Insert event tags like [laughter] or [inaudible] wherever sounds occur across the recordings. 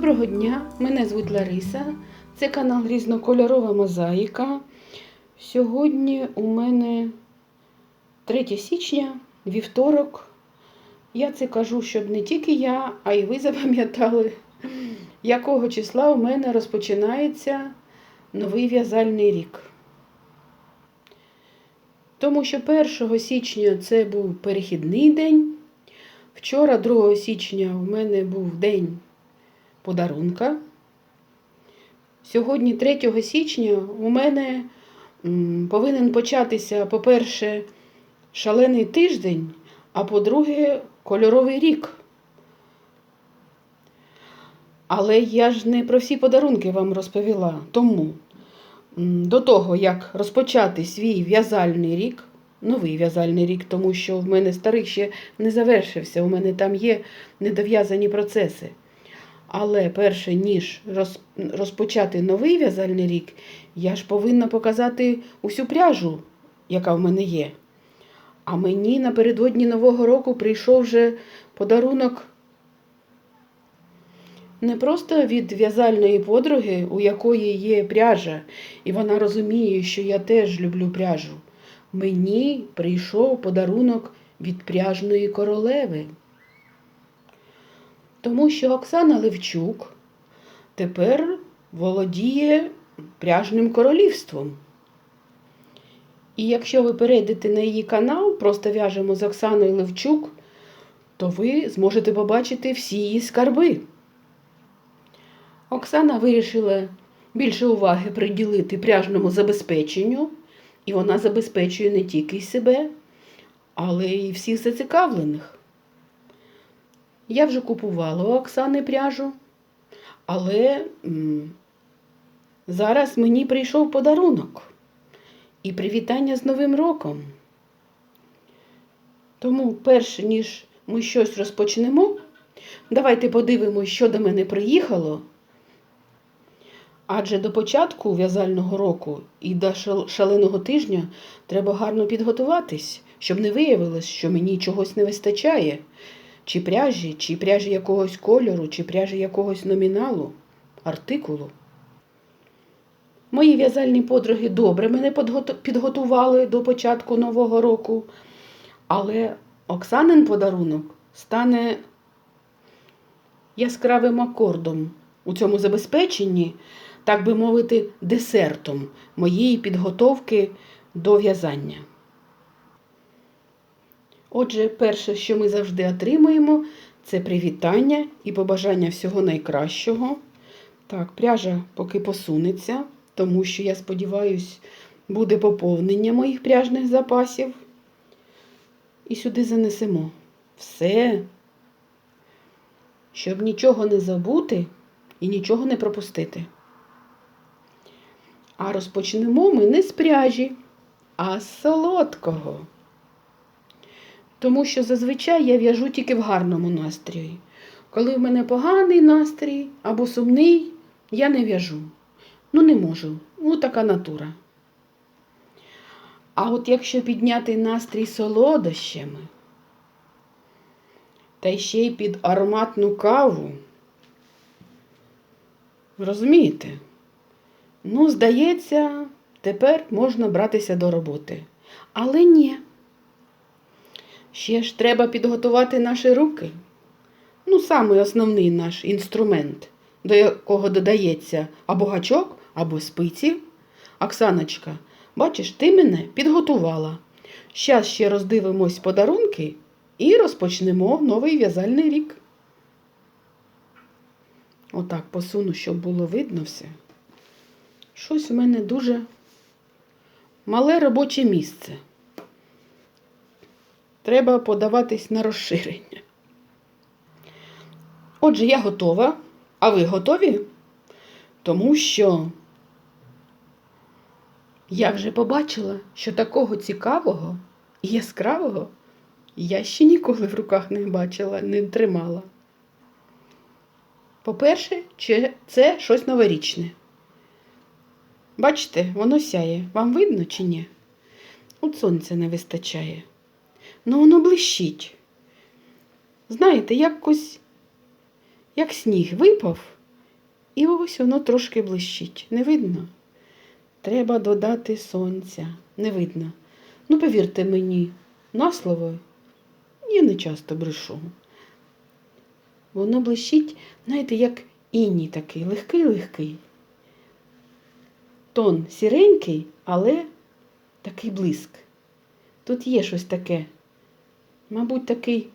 Доброго дня, мене звуть Лариса. Це канал Різнокольорова Мозаїка. Сьогодні у мене 3 січня, вівторок. Я це кажу, щоб не тільки я, а й ви запам'ятали, якого числа у мене розпочинається новий в'язальний рік. Тому що 1 січня це був перехідний день. Вчора, 2 січня, у мене був день подарунка. Сьогодні, 3 січня, у мене повинен початися, по-перше, шалений тиждень, а по-друге, кольоровий рік. Але я ж не про всі подарунки вам розповіла. Тому до того, як розпочати свій в'язальний рік, новий в'язальний рік, тому що в мене старий ще не завершився, у мене там є недов'язані процеси. Але перше, ніж роз- розпочати новий в'язальний рік, я ж повинна показати усю пряжу, яка в мене є. А мені напередодні Нового року прийшов вже подарунок не просто від в'язальної подруги, у якої є пряжа, і вона розуміє, що я теж люблю пряжу. Мені прийшов подарунок від пряжної королеви. Тому що Оксана Левчук тепер володіє пряжним королівством. І якщо ви перейдете на її канал, просто в'яжемо з Оксаною Левчук, то ви зможете побачити всі її скарби. Оксана вирішила більше уваги приділити пряжному забезпеченню, і вона забезпечує не тільки себе, але й всіх зацікавлених. Я вже купувала у Оксани пряжу, але зараз мені прийшов подарунок і привітання з Новим роком. Тому, перш ніж ми щось розпочнемо, давайте подивимось, що до мене приїхало. Адже до початку в'язального року і до шаленого тижня треба гарно підготуватись, щоб не виявилось, що мені чогось не вистачає чи пряжі, чи пряжі якогось кольору, чи пряжі якогось номіналу, артикулу. Мої в'язальні подруги добре мене підготували до початку Нового року, але Оксанин подарунок стане яскравим акордом у цьому забезпеченні, так би мовити, десертом моєї підготовки до в'язання. Отже, перше, що ми завжди отримуємо, це привітання і побажання всього найкращого. Так, пряжа поки посунеться, тому що, я сподіваюся, буде поповнення моїх пряжних запасів. І сюди занесемо все, щоб нічого не забути і нічого не пропустити. А розпочнемо ми не з пряжі, а з солодкого. Тому що зазвичай я в'яжу тільки в гарному настрої. Коли в мене поганий настрій або сумний, я не в'яжу. Ну, не можу. Ну, така натура. А от якщо підняти настрій солодощами, та ще й під ароматну каву, розумієте? Ну, здається, тепер можна братися до роботи. Але ні. Ще ж треба підготувати наші руки. Ну, самий основний наш інструмент, до якого додається або гачок, або спиці. Оксаночка, бачиш, ти мене підготувала. Щас ще роздивимось подарунки і розпочнемо новий в'язальний рік. Отак посуну, щоб було видно все. Щось у мене дуже мале робоче місце. Треба подаватись на розширення. Отже, я готова. А ви готові? Тому що я вже побачила, що такого цікавого і яскравого я ще ніколи в руках не бачила, не тримала. По-перше, це щось новорічне. Бачите, воно сяє. Вам видно чи ні? От сонця не вистачає. Ну, воно блищить. Знаєте, якось, як сніг випав І ось воно трошки блищить. Не видно? Треба додати сонця. Не видно. Ну, повірте мені, на слово, я не часто брешу. Воно блищить, знаєте, як іній такий, легкий-легкий. Тон сіренький, але такий блиск. Тут є щось таке. Мабуть, такий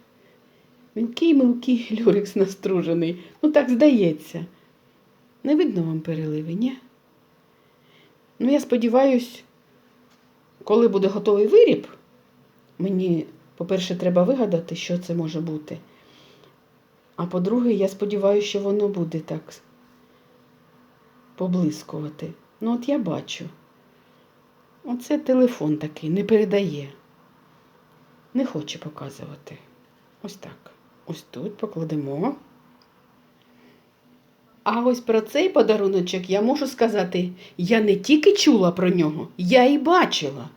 мілкий-мілкий [laughs] люрекс настружений. Ну, так здається. Не видно вам переливи, ні? Ну, я сподіваюсь, коли буде готовий виріб, мені, по-перше, треба вигадати, що це може бути. А по-друге, я сподіваюся, що воно буде так поблискувати. Ну, от я бачу. Оце телефон такий, не передає. Не хоче показувати. Ось так. Ось тут покладемо. А ось про цей подаруночок я можу сказати, я не тільки чула про нього, я і бачила.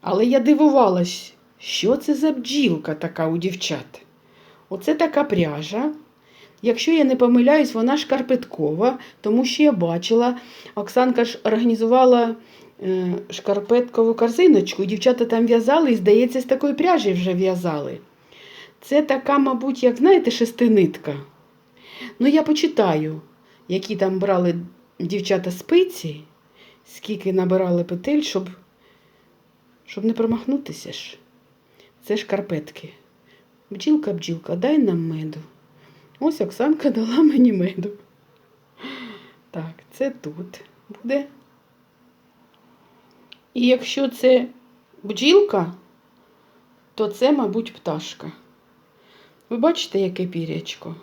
Але я дивувалась, що це за бджілка така у дівчат. Оце така пряжа. Якщо я не помиляюсь, вона шкарпеткова, тому що я бачила, Оксанка ж організувала шкарпеткову корзиночку, дівчата там в'язали, і, здається, з такої пряжі вже в'язали. Це така, мабуть, як знаєте, шестинитка. Ну, я почитаю, які там брали дівчата спиці, скільки набирали петель, щоб, щоб не промахнутися ж. Це шкарпетки. Бджілка, бджілка, дай нам меду. Ось Оксанка [laughs] дала мені меду. Так, це тут буде. І якщо це бджілка, то це, мабуть, пташка. Ви бачите, яке пірячко?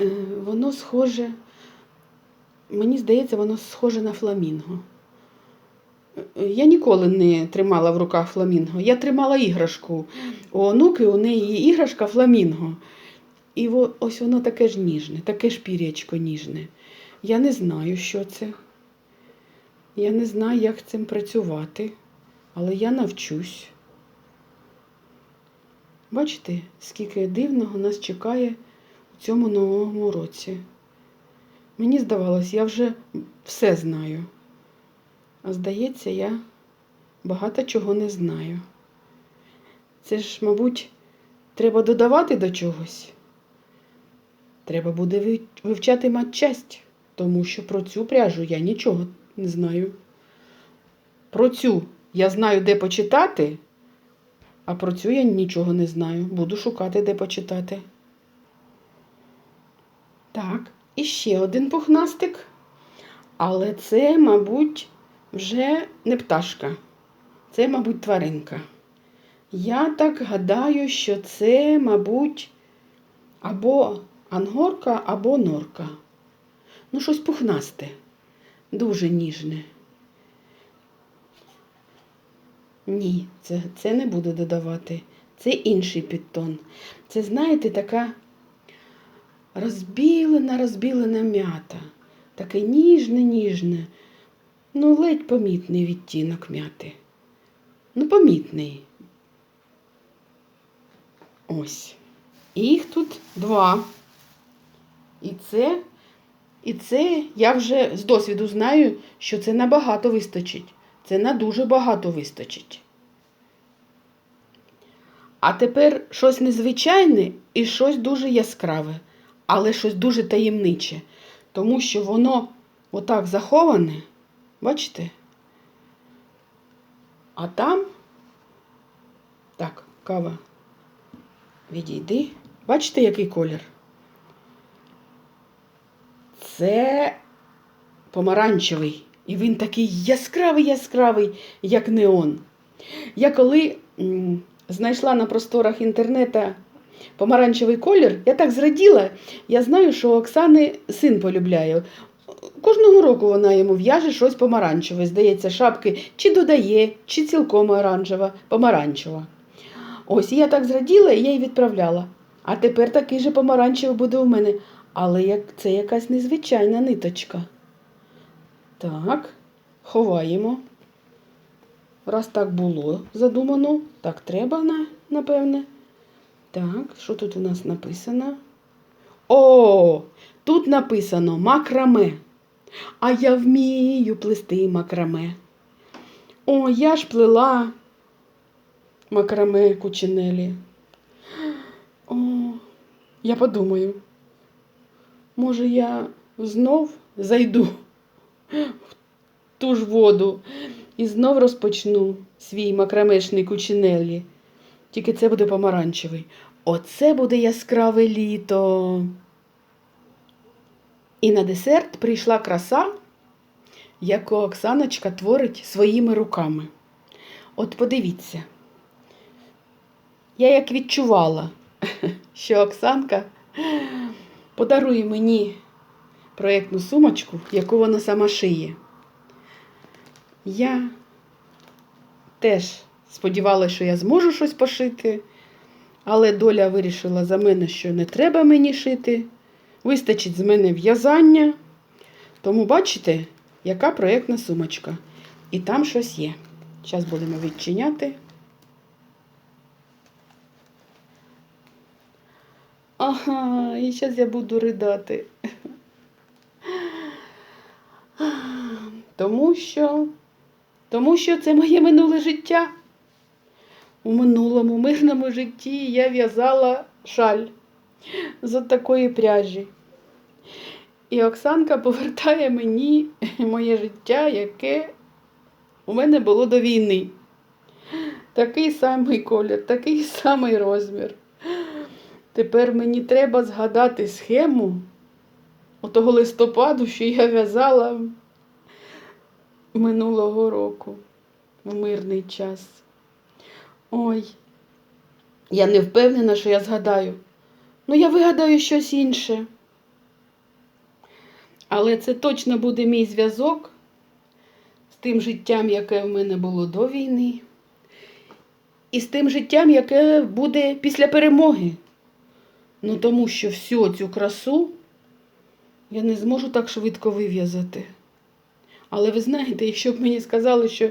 Е, Воно схоже, мені здається, воно схоже на фламінго. Е, Я ніколи не тримала в руках фламінго. Я тримала іграшку. У онуки у неї іграшка фламінго. І ось воно таке ж ніжне, таке ж пірячко ніжне. Я не знаю, що це. Я не знаю, як цим працювати, але я навчусь. Бачите, скільки дивного нас чекає у цьому новому році. Мені здавалось, я вже все знаю. А здається, я багато чого не знаю. Це ж, мабуть, треба додавати до чогось. Треба буде вивчати матчасть, тому що про цю пряжу я нічого не знаю. Про цю я знаю, де почитати, а про цю я нічого не знаю. Буду шукати, де почитати. Так, і ще один пухнастик. Але це, мабуть, вже не пташка. Це, мабуть, тваринка. Я так гадаю, що це, мабуть, або ангорка, або норка. Ну, щось пухнасте, дуже ніжне. Ні, це, це не буду додавати. Це інший підтон. Це, знаєте, така розбілена, розбілена м'ята. Таке ніжне, ніжне. Ну, ледь помітний відтінок м'яти. Ну, помітний. Ось. І їх тут два. І це, і це я вже з досвіду знаю, що це набагато вистачить. Це на дуже багато вистачить. А тепер щось незвичайне і щось дуже яскраве, але щось дуже таємниче, тому що воно отак заховане, бачите? А там, так, кава, відійди. Бачите, який колір? Це помаранчевий. І він такий яскравий, яскравий, як неон. Я коли знайшла на просторах інтернету помаранчевий колір, я так зраділа. Я знаю, що Оксани син полюбляє. Кожного року вона йому в'яже щось помаранчеве. Здається, шапки чи додає, чи цілком оранжева, помаранчева. Ось і я так зраділа, і я її відправляла. А тепер такий же помаранчевий буде у мене. Але це якась незвичайна ниточка. Так, ховаємо. Раз так було задумано, так треба, напевне. Так, що тут у нас написано? О, Тут написано макраме. А я вмію плести макраме. О, я ж плела макраме кучинелі. О, я подумаю, може, я знов зайду в ту ж воду і знов розпочну свій макрамешний кучинелі. Тільки це буде помаранчевий. Оце буде яскраве літо. І на десерт прийшла краса, яку Оксаночка творить своїми руками. От подивіться, я як відчувала, [laughs] що Оксанка подарує мені проєктну сумочку, яку вона сама шиє. Я теж сподівалася, що я зможу щось пошити, але доля вирішила за мене, що не треба мені шити. Вистачить з мене в'язання. Тому бачите, яка проєктна сумочка. І там щось є. Зараз будемо відчиняти. Ага, і зараз я буду ридати. Тому що, тому що це моє минуле життя. У минулому мирному житті я в'язала шаль з такої пряжі. І Оксанка повертає мені моє життя, яке у мене було до війни. Такий самий колір, такий самий розмір. Тепер мені треба згадати схему отого листопаду, що я в'язала минулого року в мирний час. Ой, я не впевнена, що я згадаю. Ну, я вигадаю щось інше. Але це точно буде мій зв'язок з тим життям, яке в мене було до війни, і з тим життям, яке буде після перемоги. Ну, тому що всю цю красу я не зможу так швидко вив'язати. Але ви знаєте, якщо б мені сказали, що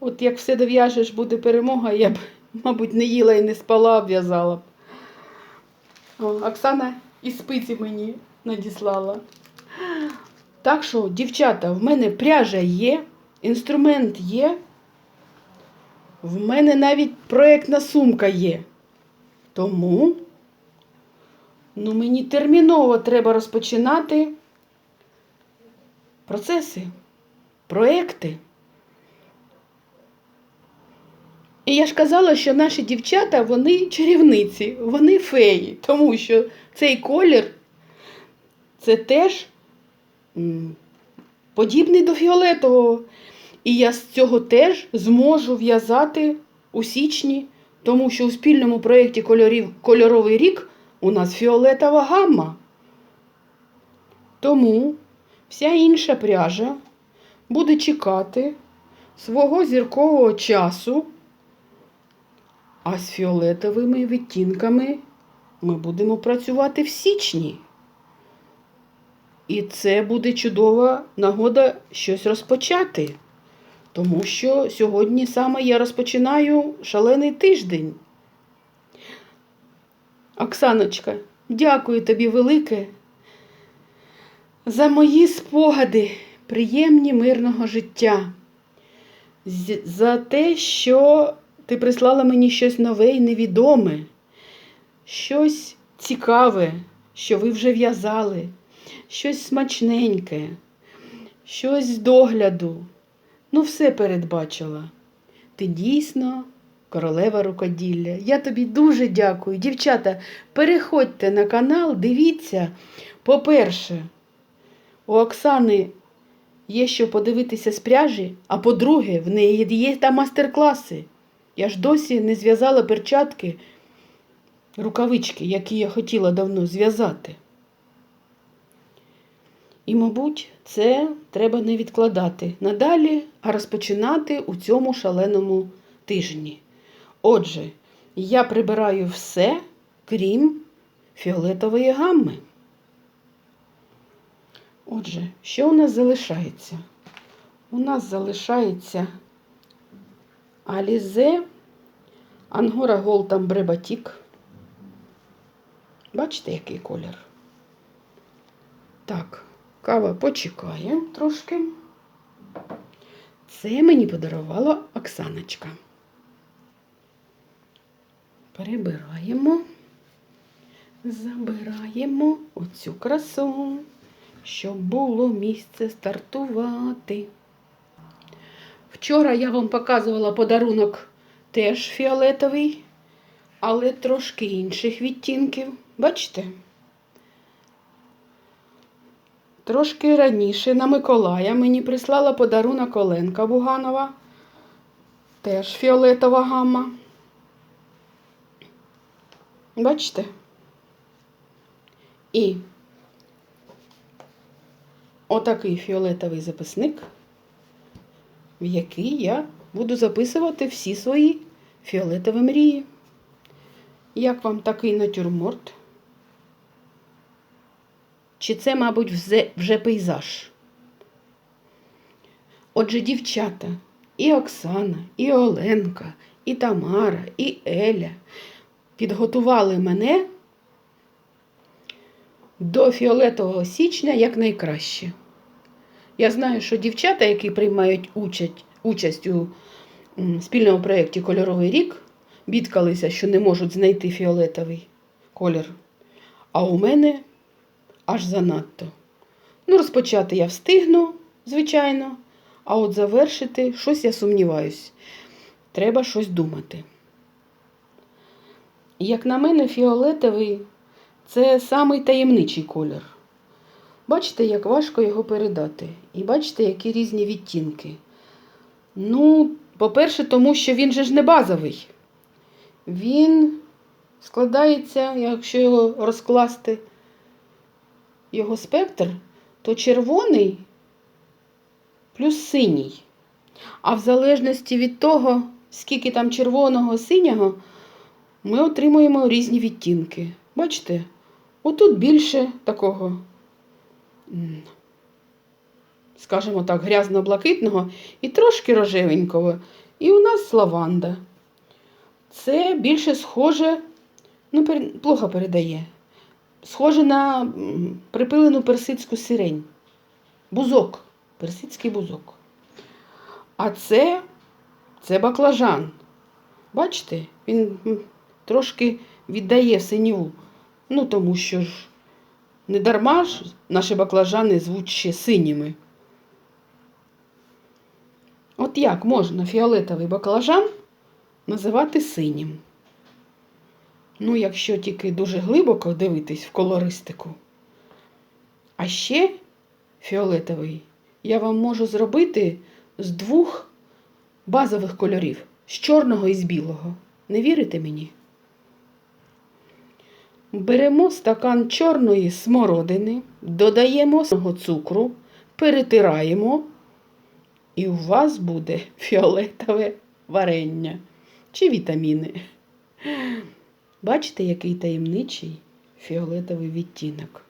от як все дов'яжеш, буде перемога, я б, мабуть, не їла і не спала, в'язала б. Оксана і спиці мені надіслала. Так що, дівчата, в мене пряжа є, інструмент є. В мене навіть проєктна сумка є. Тому ну, мені терміново треба розпочинати процеси, проекти. І я ж казала, що наші дівчата, вони чарівниці, вони феї, тому що цей колір це теж подібний до фіолетового. І я з цього теж зможу в'язати у січні, тому що у спільному проєкті кольорів, Кольоровий рік у нас фіолетова гамма. Тому вся інша пряжа буде чекати свого зіркового часу. А з фіолетовими відтінками ми будемо працювати в січні. І це буде чудова нагода щось розпочати. Тому що сьогодні саме я розпочинаю шалений тиждень. Оксаночка, дякую тобі велике за мої спогади, приємні мирного життя, за те, що ти прислала мені щось нове і невідоме, щось цікаве, що ви вже в'язали, щось смачненьке, щось з догляду. Ну, все передбачила. Ти дійсно королева рукоділля. Я тобі дуже дякую. Дівчата, переходьте на канал, дивіться. По-перше, у Оксани є що подивитися з пряжі, а по-друге, в неї є там мастер-класи. Я ж досі не зв'язала перчатки, рукавички, які я хотіла давно зв'язати. І, мабуть, це треба не відкладати надалі, а розпочинати у цьому шаленому тижні. Отже, я прибираю все, крім фіолетової гамми. Отже, що у нас залишається? У нас залишається Алізе, Ангора Гол Тамбре Батік. Бачите, який колір? Так, кава почекає трошки. Це мені подарувала Оксаночка. Перебираємо, забираємо оцю красу, щоб було місце стартувати. Вчора я вам показувала подарунок теж фіолетовий, але трошки інших відтінків. Бачите? Трошки раніше на Миколая мені прислала подарунок Оленка Буганова. Теж фіолетова гамма. Бачите? І отакий фіолетовий записник, в який я буду записувати всі свої фіолетові мрії. Як вам такий натюрморт? Чи це, мабуть, вже, пейзаж? Отже, дівчата, і Оксана, і Оленка, і Тамара, і Еля підготували мене до фіолетового січня якнайкраще. Я знаю, що дівчата, які приймають участь, участь у спільному проєкті Кольоровий рік, бідкалися, що не можуть знайти фіолетовий колір. А у мене аж занадто. Ну, розпочати я встигну, звичайно, а от завершити щось я сумніваюсь. Треба щось думати. Як на мене, фіолетовий це самий таємничий колір. Бачите, як важко його передати. І бачите, які різні відтінки. Ну, по-перше, тому що він же ж не базовий. Він складається, якщо його розкласти, його спектр, то червоний плюс синій. А в залежності від того, скільки там червоного, синього, ми отримуємо різні відтінки. Бачите, отут більше такого, скажімо так, грязно-блакитного і трошки рожевенького. І у нас лаванда. Це більше схоже, ну, плохо передає. Схоже на припилену персидську сирень. Бузок. Персидський бузок. А це, це баклажан. Бачите, він трошки віддає синіву. Ну, тому що ж не дарма ж наші баклажани звуть ще синіми. От як можна фіолетовий баклажан називати синім? Ну, якщо тільки дуже глибоко дивитись в колористику. А ще фіолетовий я вам можу зробити з двох базових кольорів з чорного і з білого. Не вірите мені? Беремо стакан чорної смородини, додаємо цукру, перетираємо, і у вас буде фіолетове варення чи вітаміни. Бачите, який таємничий фіолетовий відтінок.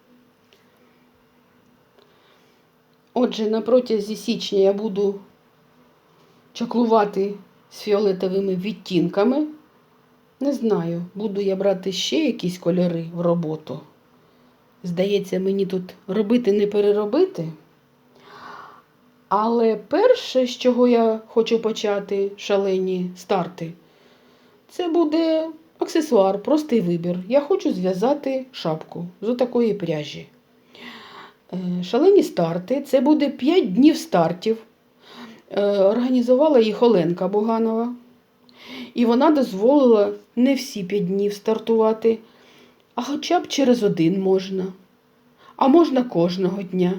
Отже, на протязі січня я буду чаклувати з фіолетовими відтінками. Не знаю, буду я брати ще якісь кольори в роботу. Здається, мені тут робити не переробити. Але перше, з чого я хочу почати шалені старти, це буде аксесуар, простий вибір. Я хочу зв'язати шапку з отакої пряжі. Е, Шалені старти це буде 5 днів стартів. Е, Організувала їх Оленка Буганова. І вона дозволила не всі 5 днів стартувати, а хоча б через один можна. А можна кожного дня.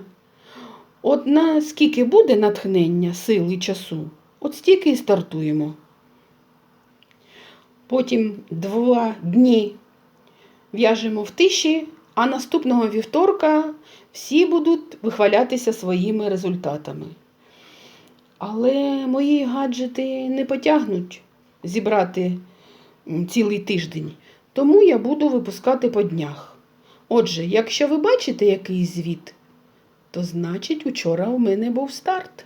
От на скільки буде натхнення, сил і часу, от стільки і стартуємо. Потім два дні в'яжемо в тиші, а наступного вівторка всі будуть вихвалятися своїми результатами. Але мої гаджети не потягнуть зібрати цілий тиждень, тому я буду випускати по днях. Отже, якщо ви бачите якийсь звіт, то значить учора у мене був старт.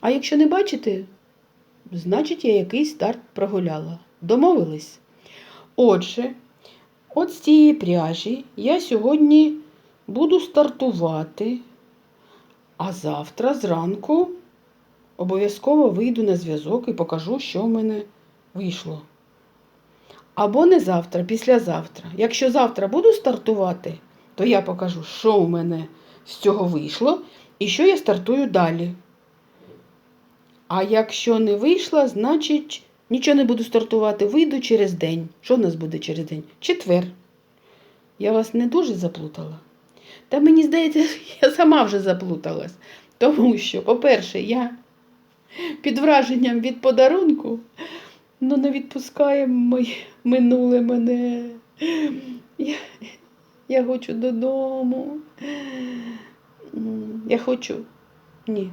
А якщо не бачите, значить я якийсь старт прогуляла. Домовились? Отже, от з цієї пряжі я сьогодні буду стартувати, а завтра зранку обов'язково вийду на зв'язок і покажу, що в мене вийшло. Або не завтра, післязавтра. Якщо завтра буду стартувати, то я покажу, що у мене з цього вийшло і що я стартую далі. А якщо не вийшло, значить нічого не буду стартувати, вийду через день. Що в нас буде через день? Четвер. Я вас не дуже заплутала. Та мені здається, [laughs] я сама вже заплуталась. Тому що, по-перше, я під враженням від подарунку, ну не відпускає моє минуле мене. Я, я хочу додому. Я хочу. Ні.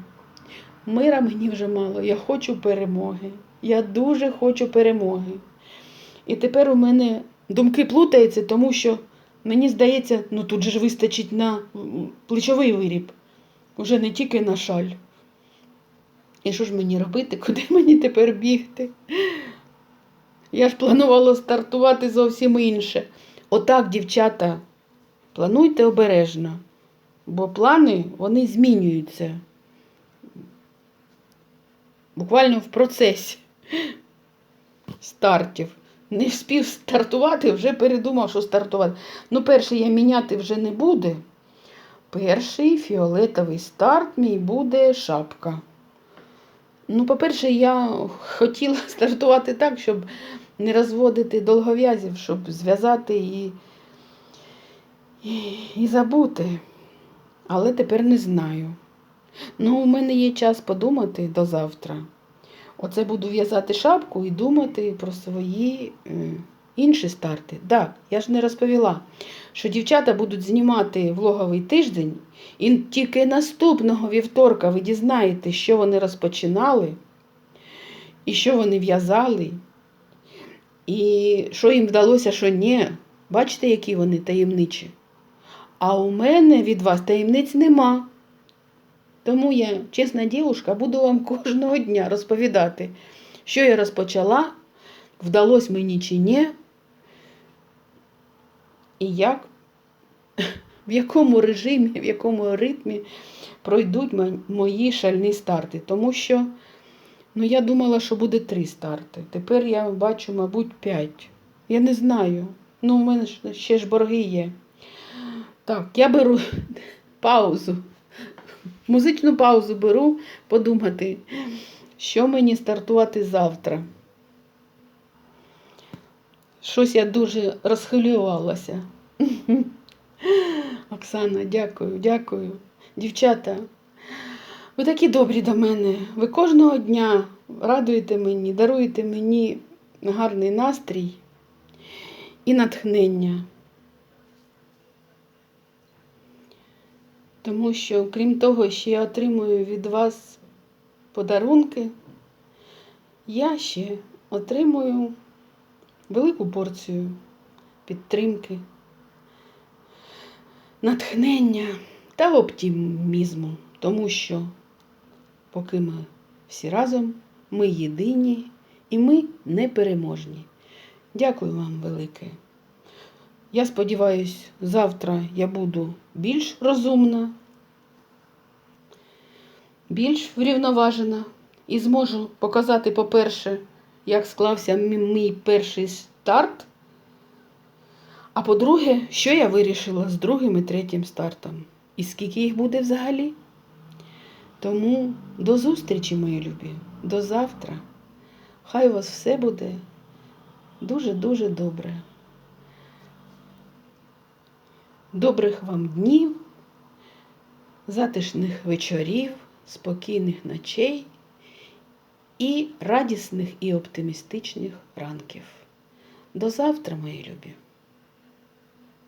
Мира мені вже мало. Я хочу перемоги. Я дуже хочу перемоги. І тепер у мене думки плутаються, тому що мені здається, ну тут же ж вистачить на плечовий виріб. Уже не тільки на шаль. І що ж мені робити? Куди мені тепер бігти? Я ж планувала стартувати зовсім інше. Отак, дівчата, плануйте обережно, бо плани вони змінюються. Буквально в процесі стартів. Не встиг стартувати, вже передумав, що стартувати. Ну, перший я міняти вже не буде. Перший фіолетовий старт мій буде шапка. Ну, по-перше, я хотіла [laughs] стартувати так, щоб не розводити долгов'язів, щоб зв'язати і, і, і забути. Але тепер не знаю. Ну, у мене є час подумати до завтра. Оце буду в'язати шапку і думати про свої е, інші старти. Так, я ж не розповіла, що дівчата будуть знімати влоговий тиждень, і тільки наступного вівторка ви дізнаєте, що вони розпочинали, і що вони в'язали, і що їм вдалося, що ні. Бачите, які вони таємничі. А у мене від вас таємниць нема. Тому я, чесна дівушка, буду вам кожного дня розповідати, що я розпочала, вдалося мені чи ні, і як, [laughs] в якому режимі, в якому ритмі пройдуть мої шальні старти. Тому що ну, я думала, що буде три старти. Тепер я бачу, мабуть, п'ять. Я не знаю. Ну, у мене ще ж борги є. Так, я беру [laughs] паузу. Музичну паузу беру подумати, що мені стартувати завтра. Щось я дуже розхвилювалася. [laughs] Оксана, дякую, дякую. Дівчата, ви такі добрі до мене. Ви кожного дня радуєте мені, даруєте мені гарний настрій і натхнення. Тому що, крім того, що я отримую від вас подарунки, я ще отримую велику порцію підтримки, натхнення та оптимізму. Тому що, поки ми всі разом, ми єдині і ми непереможні. Дякую вам велике. Я сподіваюся, завтра я буду більш розумна, більш врівноважена і зможу показати, по-перше, як склався мій перший старт. А по-друге, що я вирішила з другим і третім стартом. І скільки їх буде взагалі. Тому до зустрічі, мої любі, до завтра. Хай у вас все буде дуже-дуже добре. Добрих вам днів, затишних вечорів, спокійних ночей і радісних і оптимістичних ранків. До завтра, мої любі!